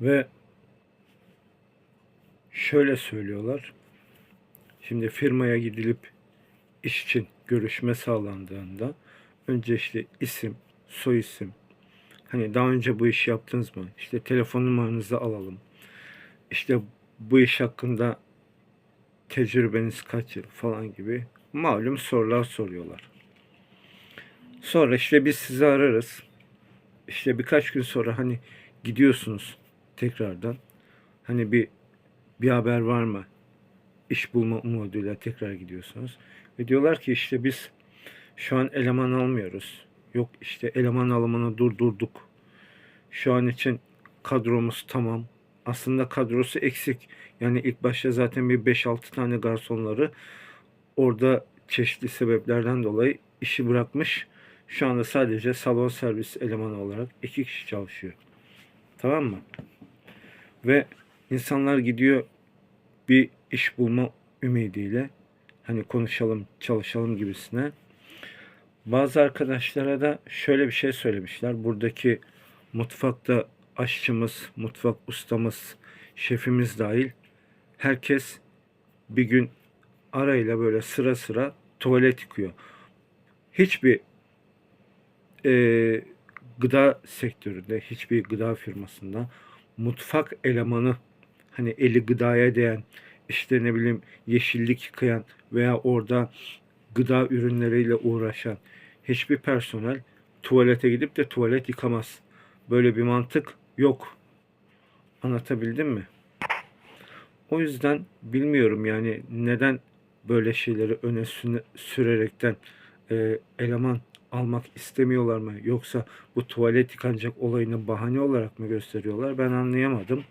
Ve şöyle söylüyorlar. Şimdi firmaya gidilip iş için görüşme sağlandığında önce işte isim, soy isim, hani daha önce bu işi yaptınız mı? İşte telefon numaranızı alalım. İşte bu iş hakkında tecrübeniz kaç yıl falan gibi malum sorular soruyorlar. Sonra işte biz sizi ararız. İşte birkaç gün sonra hani gidiyorsunuz tekrardan. Hani bir bir haber var mı? İş bulma umuduyla tekrar gidiyorsunuz. Ve diyorlar ki işte biz şu an eleman almıyoruz. Yok işte eleman alımını durdurduk. Şu an için kadromuz tamam. Aslında kadrosu eksik. Yani ilk başta zaten bir 5-6 tane garsonları orada çeşitli sebeplerden dolayı işi bırakmış. Şu anda sadece salon servis elemanı olarak iki kişi çalışıyor. Tamam mı? Ve insanlar gidiyor bir iş bulma ümidiyle hani konuşalım, çalışalım gibisine. Bazı arkadaşlara da şöyle bir şey söylemişler. Buradaki mutfakta aşçımız, mutfak ustamız, şefimiz dahil herkes bir gün arayla böyle sıra sıra tuvalet yıkıyor. Hiçbir e, gıda sektöründe, hiçbir gıda firmasında mutfak elemanı hani eli gıdaya değen, işte ne bileyim yeşillik yıkayan veya orada gıda ürünleriyle uğraşan hiçbir personel tuvalete gidip de tuvalet yıkamaz. Böyle bir mantık yok. Anlatabildim mi? O yüzden bilmiyorum yani neden böyle şeyleri öne sürerekten e, eleman almak istemiyorlar mı? Yoksa bu tuvalet yıkanacak olayını bahane olarak mı gösteriyorlar? Ben anlayamadım.